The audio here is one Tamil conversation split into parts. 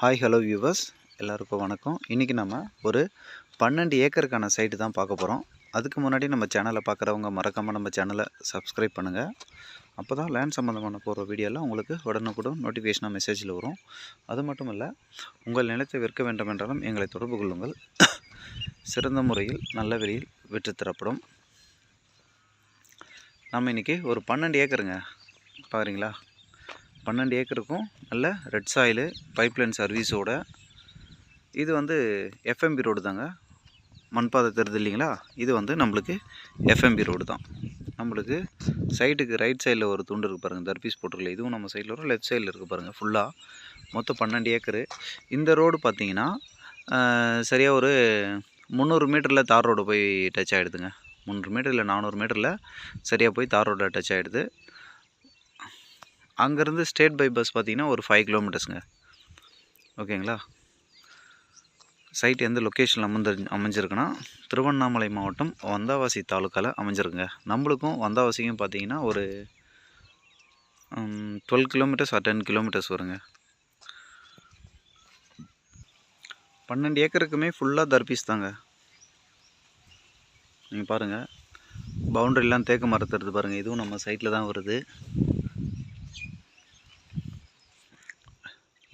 ஹாய் ஹலோ வியூவர்ஸ் எல்லாருக்கும் வணக்கம். இன்றைக்கி நம்ம ஒரு பன்னெண்டு ஏக்கருக்கான சைட்டு தான் பார்க்க போகிறோம் அதுக்கு முன்னாடி நம்ம சேனலை பார்க்குறவங்க மறக்காமல் நம்ம சேனலை சப்ஸ்கிரைப் பண்ணுங்கள் அப்போ தான் லேண்ட் சம்மந்தமான போகிற வீடியோலாம் உங்களுக்கு உடனுக்குடன் நோட்டிஃபிகேஷனாக மெசேஜில் வரும். அது மட்டும் இல்லை உங்கள் நிலத்தை விற்க வேண்டும் என்றாலும் எங்களை தொடர்பு கொள்ளுங்கள். சிறந்த முறையில் நல்ல விலையில் விற்றுத்தரப்படும் நம்ம இன்றைக்கி ஒரு பன்னெண்டு ஏக்கருங்க. பார்க்குறீங்களா பன்னெண்டு ஏக்கருக்கும் நல்ல ரெட் சாயிலு பைப்லைன் சர்வீஸோட இது வந்து எஃப்எம்பி ரோடு தாங்க. மண்பாதை தெரிது இல்லைங்களா? இது வந்து நம்மளுக்கு எஃப்எம்பி ரோடு தான். நம்மளுக்கு சைட்டுக்கு ரைட் சைடில் ஒரு துண்டு இருக்குது பாருங்கள் தர்பீஸ் போட்டிருக்கல இதுவும் நம்ம சைடில் வரும். லெஃப்ட் சைடில் இருக்குது பாருங்கள் ஃபுல்லாக மொத்தம் பன்னெண்டு ஏக்கரு. இந்த ரோடு பார்த்தீங்கன்னா சரியாக ஒரு முந்நூறு மீட்டரில் தார் ரோடு போய் டச் ஆகிடுதுங்க முந்நூறு மீட்டர் இல்லை நானூறு மீட்டரில் சரியாக போய் தார் ரோடில் டச் ஆகிடுது அங்கேருந்து ஸ்டேட் பை பஸ் பார்த்தீங்கன்னா ஒரு ஃபைவ் கிலோமீட்டர்ஸுங்க ஓகேங்களா? சைட் எந்த லொக்கேஷனில் அமர்ந்து அமைஞ்சிருக்குன்னா திருவண்ணாமலை மாவட்டம் வந்தாவாசி தாலுக்காவில் அமைஞ்சிருக்குங்க. நம்மளுக்கும் வந்தாவாசிக்கும் பார்த்தீங்கன்னா ஒரு twelve kilometres or ten kilometres வருங்க. பன்னெண்டு ஏக்கருக்குமே ஃபுல்லாக தர்பீஸ் தாங்க. நீங்கள் பாருங்கள் பவுண்டரிலாம் தேக்க மரத்துறது பாருங்கள் இதுவும் நம்ம சைட்டில் தான் வருது.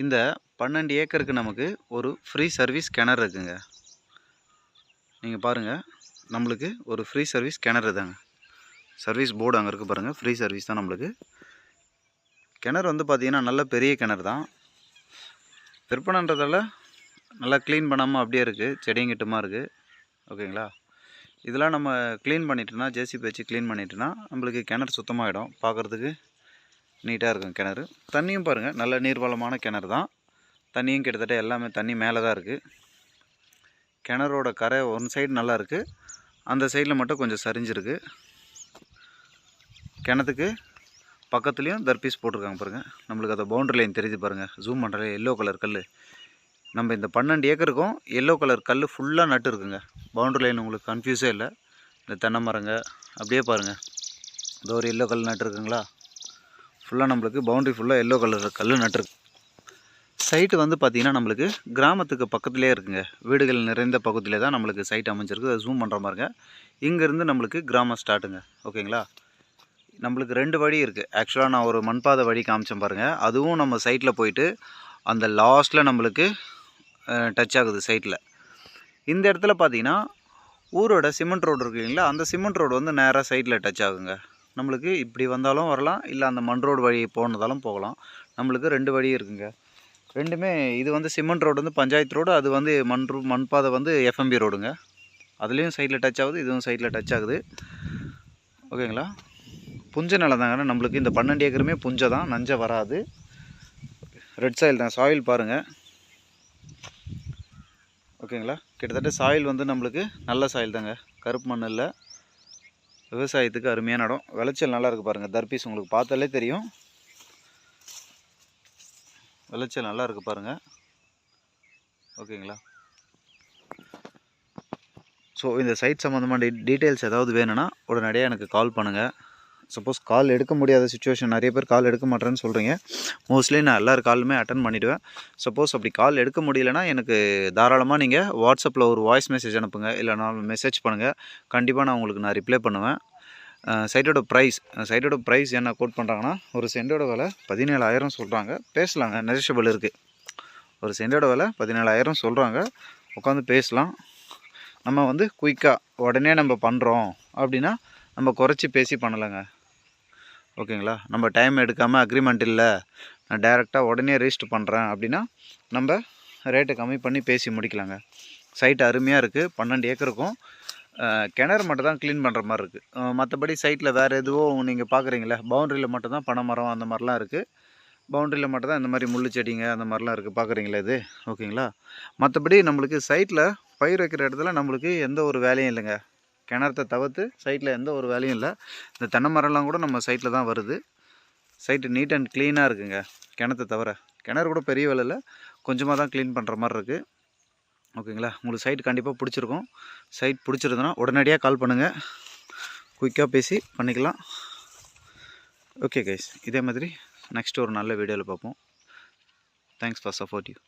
இந்த பன்னெண்டு ஏக்கருக்கு நமக்கு ஒரு ஃப்ரீ சர்வீஸ் கிணறு இருக்குங்க. நீங்கள் பாருங்கள் நம்மளுக்கு ஒரு ஃப்ரீ சர்வீஸ் கிணறு தாங்க. சர்வீஸ் போர்டு அங்கே இருக்குது பாருங்கள் ஃப்ரீ சர்வீஸ் தான் நம்மளுக்கு. கிணறு வந்து பார்த்திங்கன்னா நல்ல பெரிய கிணறு தான். விற்பனைன்றதால நல்லா க்ளீன் பண்ணாமல் அப்படியே இருக்குது செடிங்கிட்டமாக இருக்குது ஓகேங்களா இதெல்லாம் நம்ம க்ளீன் பண்ணிட்டோன்னா ஜேசிபி வச்சு க்ளீன் பண்ணிட்டோன்னா நம்மளுக்கு கிணறு சுத்தமாகிடும் பார்க்குறதுக்கு நீட்டாக இருக்கும் கிணறு. தண்ணியும் பாருங்கள் நல்ல நீர்வளமான கிணறு தான் தண்ணியும் கிட்டத்தட்ட எல்லாமே தண்ணி மேலே தான் இருக்குது கிணறோட கரை ஒன் சைடு நல்லா இருக்குது அந்த சைடில் மட்டும் கொஞ்சம் சரிஞ்சிருக்கு. கிணத்துக்கு பக்கத்துலேயும் தர்பீஸ் போட்டிருக்காங்க பாருங்கள் நம்மளுக்கு அதை பவுண்டரி லைன் தெரியுது பாருங்கள் ஜூம் பண்ணுற எல்லோ கலர் கல் நம்ம இந்த பன்னெண்டு ஏக்கருக்கும் எல்லோ கலர் கல் ஃபுல்லாக நட்டு இருக்குங்க. பவுண்டரி லைன் உங்களுக்கு கன்ஃபியூஸே இல்லை. இந்த தென்னை மரங்க அப்படியே பாருங்கள் இதோ ஒரு எல்லோ கல் நட்டுருக்குங்களா ஃபுல்லாக நம்மளுக்கு பவுண்ட்ரி ஃபுல்லாக எல்லோ கலர் கல் நட்டுருக்கு. சைட்டு வந்து பார்த்திங்கன்னா நம்மளுக்கு கிராமத்துக்கு பக்கத்துலேயே இருக்குங்க. வீடுகள் நிறைந்த பக்கத்துலேயே தான் நம்மளுக்கு சைட் அமைஞ்சிருக்கு. அதை ஜூம் பண்ணுற மாதிரிங்க இங்கேருந்து நம்மளுக்கு கிராமம் ஸ்டார்ட்டுங்க ஓகேங்களா நம்மளுக்கு ரெண்டு வழி இருக்குது ஆக்சுவலாக நான் ஒரு மண்பாதை வழி காமிச்சேன் பாருங்கள் அதுவும் நம்ம சைட்டில் போயிட்டு அந்த லாஸ்ட்டில் நம்மளுக்கு டச் ஆகுது சைட்டில் இந்த இடத்துல பார்த்தீங்கன்னா ஊரோட சிமெண்ட் ரோடு இருக்கு இல்லைங்களா? அந்த சிமெண்ட் ரோடு வந்து நேராக சைட்டில் டச் ஆகுங்க. நம்மளுக்கு இப்படி வந்தாலும் வரலாம் இல்லை அந்த மண் ரோடு வழி போனதாலும் போகலாம். நம்மளுக்கு ரெண்டு வழி இருக்குங்க. ரெண்டுமே இது வந்து சிமெண்ட் ரோடு வந்து பஞ்சாயத்து ரோடு அது வந்து மண் மண் பாதை வந்து எஃப்எம்பி ரோடுங்க. அதுலேயும் சைடில் டச் ஆகுது இதுவும் சைடில் டச் ஆகுது. ஓகேங்களா? புஞ்ச நிலம் தாங்க நம்மளுக்கு இந்த பன்னெண்டு ஏக்கருமே புஞ்சை தான் நஞ்சை வராது. ரெட் சாயில் தான் சாயில் பாருங்கள் ஓகேங்களா? கிட்டத்தட்ட சாயில் வந்து நம்மளுக்கு நல்ல சாயில் தாங்க. கருப்பு மண் இல்லை. விவசாயத்துக்கு அருமையான இடம் விளைச்சல் நல்லா இருக்குது பாருங்கள் தர்பீஸ் உங்களுக்கு பார்த்தாலே தெரியும். விளைச்சல் நல்லா இருக்குது பாருங்கள் ஓகேங்களா? ஸோ இந்த சைட் சம்மந்தமான டீ டீட்டெயில்ஸ் ஏதாவது வேணும்னா உடனடியாக எனக்கு கால் பண்ணுங்கள் சப்போஸ் கால் எடுக்க முடியாத சுச்சுவேஷன் நிறைய பேர் கால் எடுக்க மாட்டேன்னு சொல்கிறீங்க மோஸ்ட்லி நான் எல்லார் காலுமே அட்டன் பண்ணிவிடுவேன் சப்போஸ் அப்படி கால் எடுக்க முடியலன்னா எனக்கு தாராளமாக நீங்கள் வாட்ஸ்அப்பில் ஒரு வாய்ஸ் மெசேஜ் அனுப்புங்க. இல்லை நான் மெசேஜ் பண்ணுங்கள் கண்டிப்பாக நான் உங்களுக்கு நான் ரிப்ளை பண்ணுவேன். சைட்டோட ப்ரைஸ் சைட்டோட ப்ரைஸ் என்ன கோட் பண்ணுறாங்கன்னா ஒரு சென்டோட விலை பதினேழாயிரம் சொல்கிறாங்க பேசலாங்க. நெரிஷபிள் இருக்குது ஒரு சென்டோட விலை பதினேழாயிரம் சொல்கிறாங்க உட்காந்து பேசலாம். நம்ம வந்து குயிக்காக உடனே நம்ம பண்ணுறோம் அப்படின்னா நம்ம குறைச்சி பேசி பண்ணலைங்க. ஓகேங்களா? நம்ம டைம் எடுக்காமல் அக்ரிமெண்ட் இல்லை. நான் டைரெக்டாக உடனே ரெஜிஸ்டர் பண்ணுறேன் அப்படின்னா நம்ம ரேட்டை கம்மி பண்ணி பேசி முடிக்கலாங்க. சைட் அருமையாக இருக்குது பன்னெண்டு ஏக்கருக்கும் கிணறு மட்டும் தான் க்ளீன் பண்ணுற மாதிரி இருக்குது மற்றபடி சைட்டில் வேறு எதுவும் நீங்கள் பார்க்குறீங்களே பவுண்ட்ரியில் மட்டும் தான் பனை மரம் அந்த மாதிரிலாம் இருக்குது பவுண்ட்ரியில் மட்டும் தான் இந்த மாதிரி முள் செடிங்க அந்த மாதிரிலாம் இருக்குது பார்க்குறீங்களா இது? ஓகேங்களா? மற்றபடி நம்மளுக்கு சைட்டில் பயிர் வைக்கிற இடத்துல நம்மளுக்கு எந்த ஒரு வேலையும் இல்லைங்க. கிணறத்தை தவிர்த்து சைட்டில் எந்த ஒரு வேலையும் இல்லை. இந்த தென்னை மரம்லாம் கூட நம்ம சைட்டில் தான் வருது. சைட்டு நீட் அண்ட் க்ளீனாக இருக்குங்க. கிணத்தை தவிர. கிணறு கூட பெரிய வேலை இல்லை. கொஞ்சமாக தான் க்ளீன் பண்ணுற மாதிரி இருக்குது ஓகேங்களா உங்களுக்கு சைட் கண்டிப்பாக பிடிச்சிருக்கும். சைட் பிடிச்சிருந்தோன்னா உடனடியாக கால் பண்ணுங்கள் குயிக்காக பேசி பண்ணிக்கலாம். ஓகே கைஸ் இதே மாதிரி நெக்ஸ்ட் ஒரு நல்ல வீடியோவில் பார்ப்போம். Thanks for support you